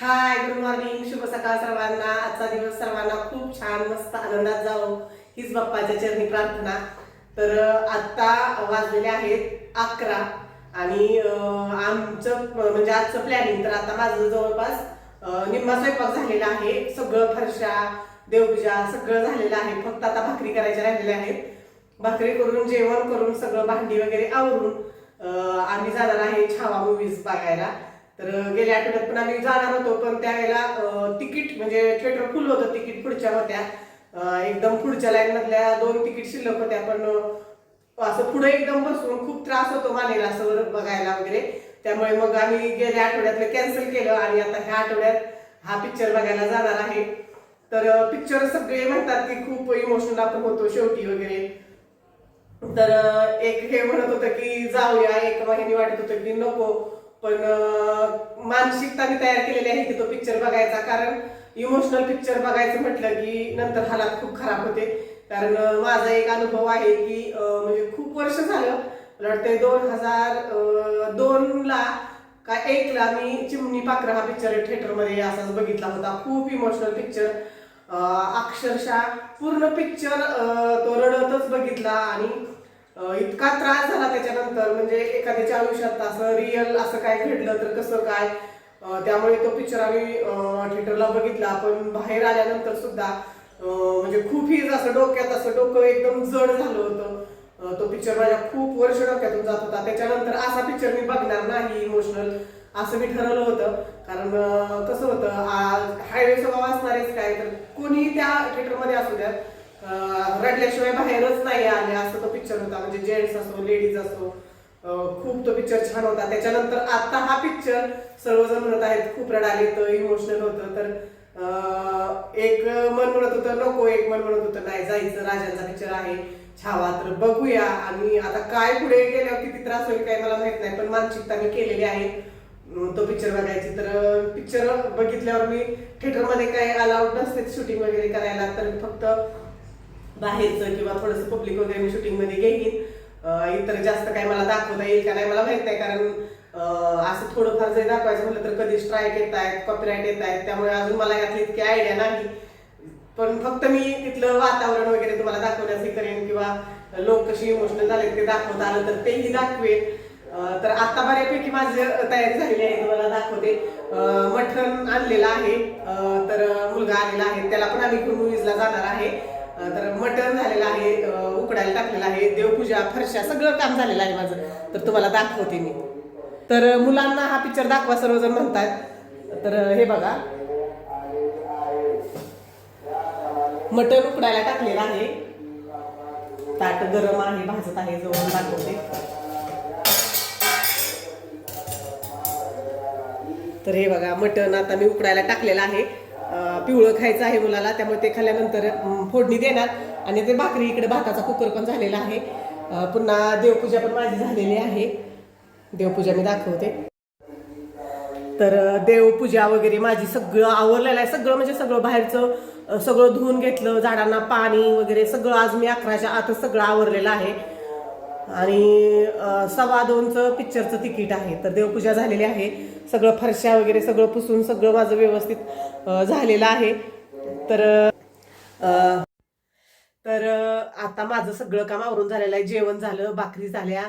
Hi good morning शुभ सकाळ सर्वांना. आजचा दिवस सर्वांना खूप छान मस्त आनंदात जाऊ हीच बाप्पाच्या चरणी प्रार्थना. तर आत्ता वाजलेले आहेत अकरा आणि आमचं म्हणजे आजचं प्लॅनिंग तर आता माझं जवळपास निम्मा स्वयंपाक झालेला आहे. सगळं फरशा देवपूजा सगळं झालेलं आहे. फक्त आता भाकरी करायच्या राहिलेल्या आहेत. भाकरी करून जेवण करून सगळं भांडी वगैरे आवरून आम्ही जाणार आहे छावा मूवीज बघायला. तर गेल्या आठवड्यात पण आम्ही जाणार होतो पण त्यावेळेला तिकीट म्हणजे थिएटर फुल होतं तिकीट पुढच्या होत्या. एकदम पुढच्या लाईन मधल्या दोन तिकीट शिल्लक होत्या पण असं पुढे एकदम बसून खूप त्रास होतो मानेला असं बघायला वगैरे. त्यामुळे मग आम्ही गेल्या आठवड्यातलं कॅन्सल केलं आणि आता ह्या आठवड्यात हा पिक्चर बघायला जाणार आहे. तर पिक्चर सगळे म्हणतात की खूप इमोशनल आपण होतो शेवटी वगैरे. तर एक हे म्हणत होतं की जाऊया एक महिने वाटत होतं की नको. पण मानसिकताने तयार केलेली आहे की तो पिक्चर बघायचा. कारण इमोशनल पिक्चर बघायचं म्हटलं की नंतर हालात खूप खराब होते. कारण माझा एक अनुभव आहे की म्हणजे खूप वर्ष झालं. मला वाटतं दोन हजार दोनला का एकला मी चिमणी पाखरं हा पिक्चर थिएटरमध्ये असाच बघितला होता. खूप इमोशनल पिक्चर अक्षरशः पूर्ण पिक्चर तो रडतच बघितला आणि इतका त्रास झाला त्याच्यानंतर म्हणजे एखाद्याच्या आयुष्यात असं रिअल असं काय घडलं तर कसं काय? त्यामुळे तो पिक्चर आम्ही थिएटरला बघितला. पण बाहेर आल्यानंतर सुद्धा म्हणजे खूप ही असं डोक्यात असं डोकं एकदम जड झालं होतं. तो पिक्चर माझ्या खूप वर्ष डोक्यातून जात होता. त्याच्यानंतर असा पिक्चर मी बघणार नाही इमोशनल असं मी ठरवलं होतं. कारण कसं होतं हायवे स्वभाव असणारेच काय तर कोणी त्या थिएटरमध्ये असू द्या रडल्याशिवाय बाहेरच नाही आले असं तो पिक्चर होता. म्हणजे जेंट्स असो लेडीज असो खूप तो पिक्चर छान होता. त्याच्यानंतर आता हा पिक्चर सर्वजण म्हणत आहेत खूप रडाले तर इमोशनल होतं. तर एक मन म्हणत होतं नको एक मन म्हणत होतं नाही जायचं. राजांचा पिक्चर आहे. छावा तर बघूया. आणि आता काय पुढे गेल्यावर किती त्रास होईल काय मला माहीत नाही पण मानसिकता मी केलेली आहे. तो पिक्चर बघायची. तर पिक्चर बघितल्यावर मी थिएटरमध्ये काय अलाउड नसते शूटिंग वगैरे करायला. तर फक्त बाहेरचं किंवा थोडंसं पब्लिक वगैरे मी शूटिंगमध्ये घेईन इतर जास्त काय मला दाखवता येईल का नाही मला माहीत नाही कारण असं थोडंफार जरी दाखवायचं म्हटलं तर कधी स्ट्राईक येत आहेत कॉपीराईट येत आहेत त्यामुळे अजून मला यातली इतकी आयडिया नाही. पण फक्त मी तिथलं वातावरण वगैरे तुम्हाला दाखवण्याचे करेन किंवा लोक कशी इमोशनल झाले ते दाखवता आलं तर तेही दाखवेन. तर आता बऱ्यापैकी माझी तयारी झालेली आहे तुम्हाला दाखवते. मठन आणलेलं आहे. तर मुलगा आलेला आहे त्याला पण आम्ही मूवीजला जाणार आहे. तर मटण झालेलं आहे उकडायला टाकलेलं आहे देवपूजा फरशा सगळं काम झालेलं आहे माझं. तर तुम्हाला दाखवते मी. तर मुलांना हा पिक्चर दाखवा सर्वजण म्हणतात तर हे बघा. मटण उकडायला टाकलेलं आहे. ताट गरम आहे भाजत आहे जवळ दाखवते. तर हे बघा मटण आता मी उकडायला टाकलेलं आहे. पिवळं खायचं आहे मुलाला त्यामुळे ते खाल्ल्यानंतर फोडणी देणार. आणि ते भाकरी इकडे भाताचा कुकर पण झालेला आहे. पुन्हा देवपूजा पण माझी झालेली आहे. देवपूजा मी दाखवते. तर देवपूजा वगैरे माझी सगळं आवरलेलं आहे. सगळं म्हणजे सगळं बाहेरचं सगळं धुवून घेतलं झाडांना पाणी वगैरे सगळं आज मी अकराच्या आतच सगळं आवरलेलं आहे. आणि सव्वा दोनचं पिक्चरचं तिकीट आहे. तर देवपूजा झालेली आहे. सगळं फरशा वगैरे सगळं पुसून सगळं माझं व्यवस्थित झालेलं आहे. तर तर आता माझं सगळं काम आवरून झालेलं आहे. जेवण झालं भाकरी झाल्या.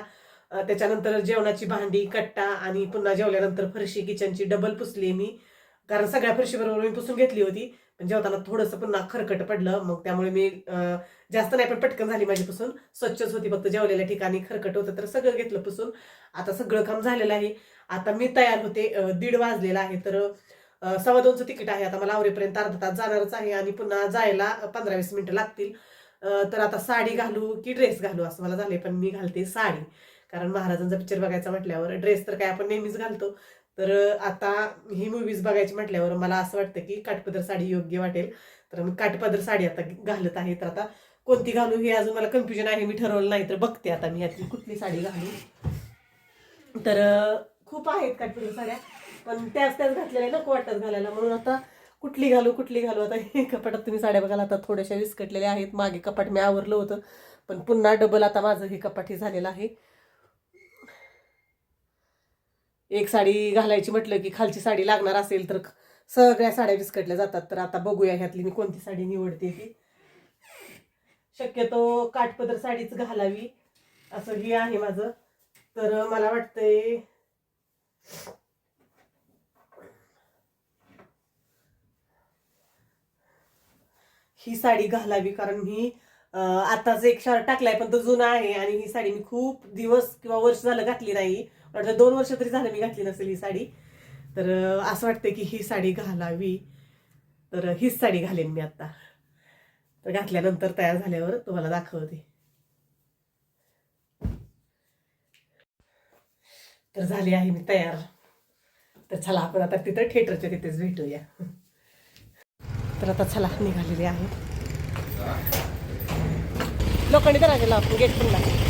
त्याच्यानंतर जेवणाची भांडी कट्टा आणि पुन्हा जेवल्यानंतर फरशी किचनची डबल पुसली मी. कारण सगळ्या फरशीबरोबर मी पुसून घेतली होती. जेवताना थोडंसं पुन्हा खरकट पडलं मग त्यामुळे मी जास्त नाही पण पटकन झाली माझी पुसून स्वच्छच होती फक्त जेवलेल्या ठिकाणी खरकट होतं तर सगळं घेतलं पुसून. आता सगळं काम झालेलं आहे. आता मी तयार होते दीड वाजलेला आहे तर सव्वा दोनचं तिकीट आहे. आता मला आवरेपर्यंत अर्धा तास जाणारच आहे आणि पुन्हा जायला पंधरा वीस मिनिटं लागतील. तर आता साडी घालू की ड्रेस घालू असं मला झालंय पण मी घालते साडी. कारण महाराजांचा पिक्चर बघायचा म्हटल्यावर ड्रेस तर काय आपण नेहमीच घालतो. तर आता ही मूवीज बघायची म्हटल्यावर मला असं वाटतं की काठपदर साडी योग्य वाटेल. तर मी काठपदर साडी आता घालत आहे. तर आता कोणती घालू हे अजून मला कन्फ्युजन आहे. मी ठरवलं नाही तर बघते आता मी यातली कुठली साडी घालू. तर खूप आहेत काठपदर साड्या पण त्याच त्याच घातलेल्या नको वाटतात घालायला. म्हणून आता कुठली घालू कुठली घालू? आता हे कपाटात तुम्ही साड्या बघायला आता थोड्याशा विस्कटलेल्या आहेत. मागे कपाट मी आवरलं होतं पण पुन्हा डबल आता माझं हे कपाट हे झालेलं आहे. एक साडी घालायची म्हटलं की खालची साडी लागणार असेल तर सगळ्या साड्या विस्कटल्या जातात. तर आता बघूया ह्यातली मी कोणती साडी निवडते ती. शक्यतो काठपदर साडीच घालावी. असं हे आहे माझं. तर मला वाटतंय ही साडी घालावी कारण मी आताच एक शर्ट टाकलाय पण तो जुना आहे आणि ही साडी मी खूप दिवस किंवा वर्ष झालं घातली नाही. वाटतं दोन वर्ष तरी झालं मी घातली नसेल ही साडी. तर असं वाटतं की ही साडी घालावी. तर हीच साडी घालेन मी आता. तर घातल्यानंतर तयार झाल्यावर तुम्हाला दाखवते. तर झाली आहे मी तयार. तर चला आपण आता तिथं थिएटरच्या तिथेच भेटूया. तर आता चला निघालेली आहे. लोकांनी दराजे आपण गेट पण लागेल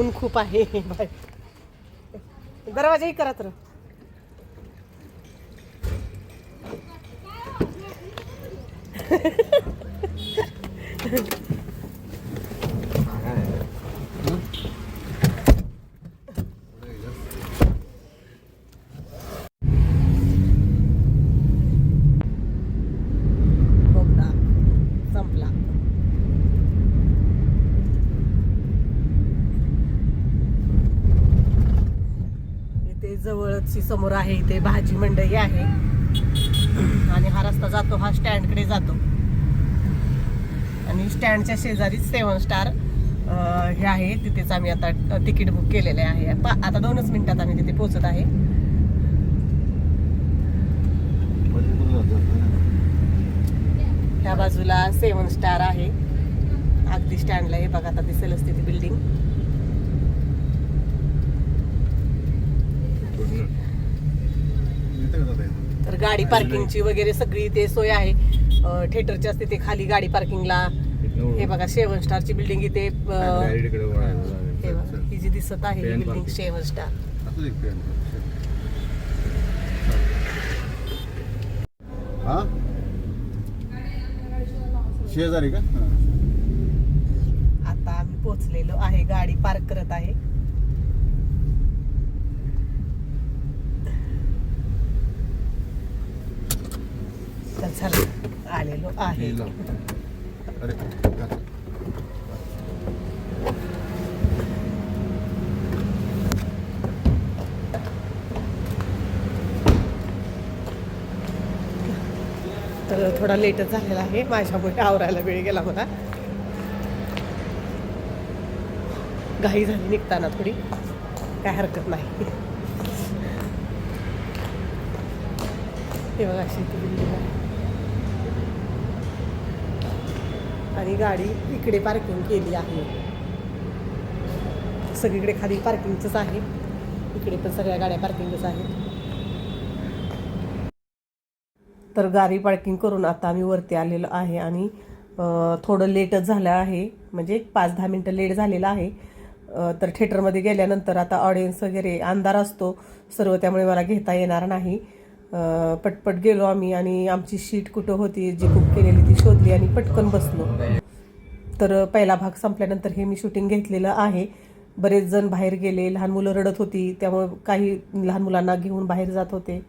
ऊन खूप आहे. बाय. दरवाजाही करा तर बोगदा संपला इथे टॅक्सी समोर आहे इथे भाजी मंडई आहे. आणि हा रस्ता जातो हा स्टँडकडे जातो. आणि स्टँडच्या शेजारीच सेवन स्टार हे आहे. तिथेच आम्ही आता तिकीट बुक केलेले आहे. आता दोनच मिनिटात आम्ही तिथे पोहोचत आहे. त्या बाजूला सेवन स्टार आहे. अगदी स्टँडला हे बघा आता दिसेलच तिथे बिल्डिंग. तर गाडी पार्किंगची वगैरे सगळी ते सोय आहे. थिएटरच्या तिथे खाली गाडी पार्किंगला. हे बघा सेवन स्टारची बिल्डिंग इथे हे जी दिसत आहे ही बिल्डिंग. सेवन स्टार हा? शेजारी का? आता आम्ही पोहोचलेलो आहे गाडी पार्क करत आहे तर चला आलेलो आहे. अरे तर थोडा लेटच झालेला आहे. माझ्यामुळे आवरायला वेळ गेला मला. घाई झाली निघताना थोडी. काय हरकत नाही. हे बघा अशी ती building आहे आणि गाडी इकडे पार्किंग केली आहे. सगळीकडे खाली पार्किंगचंच आहे. इकडे पण सगळ्या गाड्या पार्किंगच आहेत. तर गाडी पार्किंग करून आता आम्ही वरती आलेलो आहे आणि थोडं लेटच झालं आहे. म्हणजे एक पाच दहा मिनटं लेट झालेलं आहे. तर थिएटरमध्ये गेल्यानंतर आता ऑडियन्स वगैरे अंधार असतो. सर्व त्यामुळे मला घेता येणार नाही. पटपट गेलो आम्ही आणि आमची शीट कुठं होती जी बुक केलेली ती शोधली आणि पटकन बसलो. तर पहिला भाग संपल्यानंतर हे मी शूटिंग घेतलेलं आहे. बरेच जण बाहेर गेले लहान मुलं रडत होती त्यामुळे काही लहान मुलांना घेऊन बाहेर जात होते.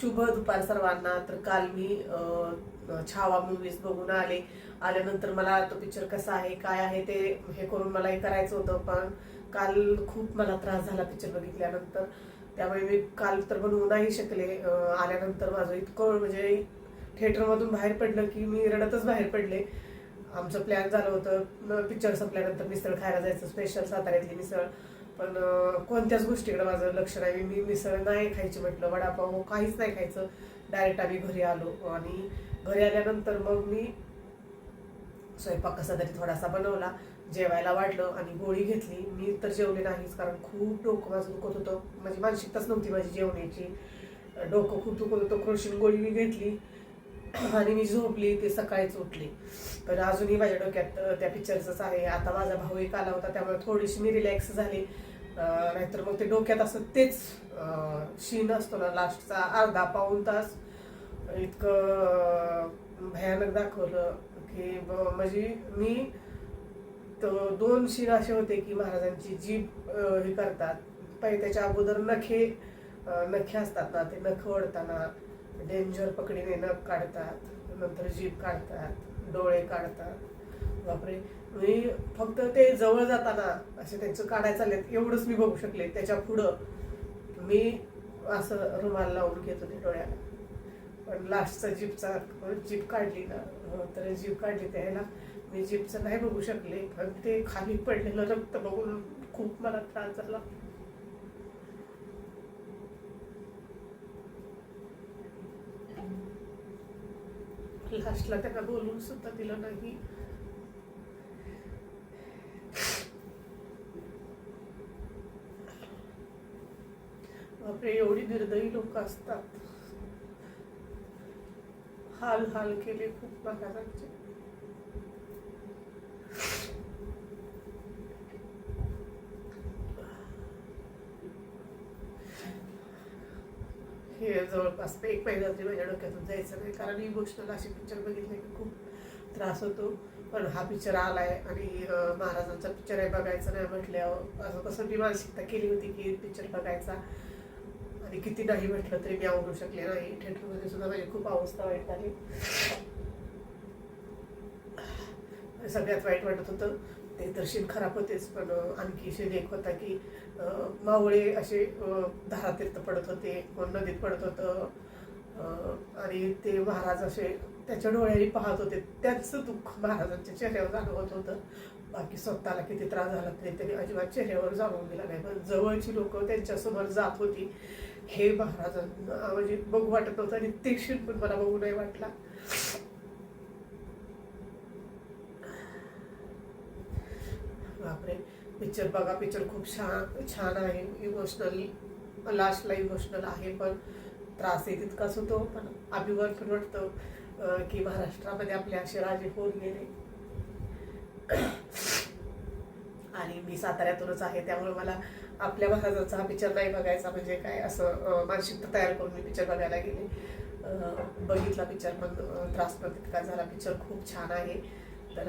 शुभ दुपार सर्वांना. तर काल मी छावा मूवीज बघून आले. आल्यानंतर मला तो पिक्चर कसा आहे काय आहे ते हे करून मला हे करायचं होतं. पण काल खूप मला त्रास झाला पिक्चर बघितल्यानंतर. त्यामुळे मी काल तर बनवू नाही शकले आल्यानंतर माझं इतकं म्हणजे थिएटरमधून बाहेर पडलं की मी रडतच बाहेर पडले. आमचं प्लॅन झालं होतं पिक्चर संपल्यानंतर मिसळ खायला जायचं स्पेशल साताऱ्यातली मिसळ. पण कोणत्याच गोष्टीकडे माझं लक्ष नाही. मी मिसळ नाही खायची म्हटलं. वडापाव हो, काहीच नाही खायचं. डायरेक्ट आम्ही घरी आलो. आणि घरी आल्यानंतर मग मी स्वयंपाक कसा तरी थोडासा बनवला. जेवायला वाटलं आणि गोळी घेतली. मी तर जेवले नाहीच कारण खूप डोकं माझं दुखत होतं. माझी मानसिकताच नव्हती माझी जेवण्याची. डोकं खूप दुखत होतं. कृषीन गोळी मी घेतली. आणि मी झोपली ते सकाळीच उठली. पण अजूनही माझ्या डोक्यात त्या पिक्चरचंच आहे. आता माझा भाऊ एक आला होता त्यामुळे थोडीशी मी रिलॅक्स झाली. नाहीतर मग ते डोक्यात असं तेच शीन असतो ना लास्टचा अर्धा पाऊन तास. इतकं भयानक दाखवलं की ब- म्हणजे मी तर दोन शीन असे होते की महाराजांची जीभ हे करतात. पहिले त्याच्या अगोदर नखे नखे असतात ना ते नख ओढताना डेंजर पकडीने नख काढतात नंतर जीभ काढतात डोळे काढतात. बापरे. मी फक्त ते जवळ जाताना असे त्यांचं काढायचं चाललेत एवढंच मी बघू शकले. त्याच्या पुढं मी असं रुमाल लावून घेत होते डोळ्याला. पण लास्टचा जीपचा जीप काढली ना हो, तर जीप काढली त्याला मी जीपचं नाही बघू शकले पण ते खाली पडलेलं रक्त बघून खूप मला त्रास झाला. लास्टला त्यांना बोलून सुद्धा दिलं नाही. बापरे एवढी निर्दयी लोक असतात. हाल हाल केले खूप महाराजांचे हे जवळपास एक महिना तरी माझ्या डोक्यातून जायचं नाही. कारण इमोशनल असे पिक्चर बघितले की खूप त्रास होतो. पण हा पिक्चर आलाय आणि महाराजांचा पिक्चर आहे बघायचा नाही म्हटल्यावर. असं कसं मी मानसिकता केली होती की पिक्चर बघायचा. आणि किती नाही म्हटलं तरी मी आवडू शकले नाही. थिएटरमध्ये सुद्धा माझी खूप अवस्था वाईट झाली. सगळ्यात वाईट वाटत होतं. ते दर्शन खराब होतेच पण आणखी शेड एक होता की मावळे असे धारातीर्थ पडत होते नदीत पडत होतं आणि ते महाराज असे त्याच्या डोळ्यांनी पाहत होते. त्यांचं दुःख महाराजांच्या चेहऱ्यावर जाणवत होतं. बाकी स्वतःला किती त्रास झाला तरी त्यांनी अजिबात चेहऱ्यावर जाणवून दिला नाही. पण जवळची लोक त्यांच्यासमोर जात होती. हे महाराजांना म्हणजे बघू वाटत नव्हतं आणि ते क्षण पण मला बघू नाही वाटला बापरे पिक्चर बघा पिक्चर खूप छान छान आहे. इमोशनल लास्टला इमोशनल आहे पण त्रासही तितकाच होतो. पण अभिमान वाटतं की महाराष्ट्रामध्ये आपले असे राजे होऊन गेले. आणि मी साताऱ्यातूनच आहे त्यामुळे मला आपल्या महाराजांचा हा पिक्चर नाही बघायचा. म्हणजे काय असं मानसिक मानसिकता तयार करून मी पिक्चर बघायला गेले. बघितला पिक्चर पण त्रास पण तितका झाला. पिक्चर खूप छान आहे. तर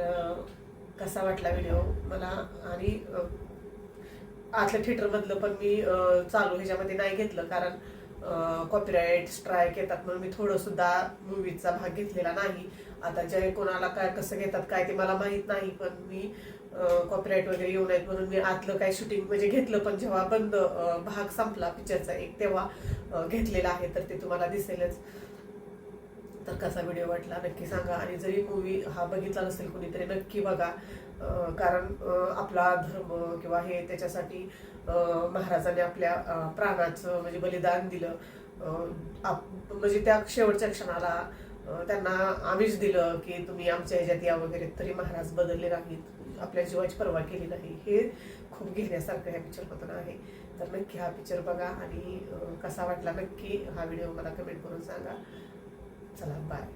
कसा वाटला व्हिडिओ मला आणि आतल्या थिएटरमधलं पण मी चालू ह्याच्यामध्ये नाही घेतलं कारण कॉपीराईट स्ट्राईक येतात म्हणून मी थोडं सुद्धा मूवीचा भाग घेतलेला नाही. आता जे कोणाला काय कसं घेतात काय ते मला माहीत नाही पण मी कॉपीराईट वगैरे येऊ नयेत म्हणून मी आतलं काय शूटिंग म्हणजे घेतलं पण जेव्हा बंद भाग संपला पिक्चरचा एक तेव्हा घेतलेला आहे तर ते तुम्हाला दिसेलच. तर कसा व्हिडिओ वाटला नक्की सांगा. आणि जरी मूवी हा बघितला नसेल कुणीतरी नक्की बघा. कारण आपला धर्म किंवा हे त्याच्यासाठी महाराजाने महाराजांनी आपल्या प्राणाचं म्हणजे बलिदान दिलं. आप- म्हणजे त्या शेवटच्या क्षणाला त्यांना आमिष दिलं की तुम्ही आमच्या ह्याच्यात या वगैरे तरी महाराज बदलले नाहीत. आपल्या जीवाची पर्वा केली नाही. हे खूप घेण्यासारखं ह्या पिक्चरमधून आहे. तर नक्की हा पिक्चर बघा आणि कसा वाटला नक्की हा व्हिडिओ मला कमेंट करून सांगा. चला बाय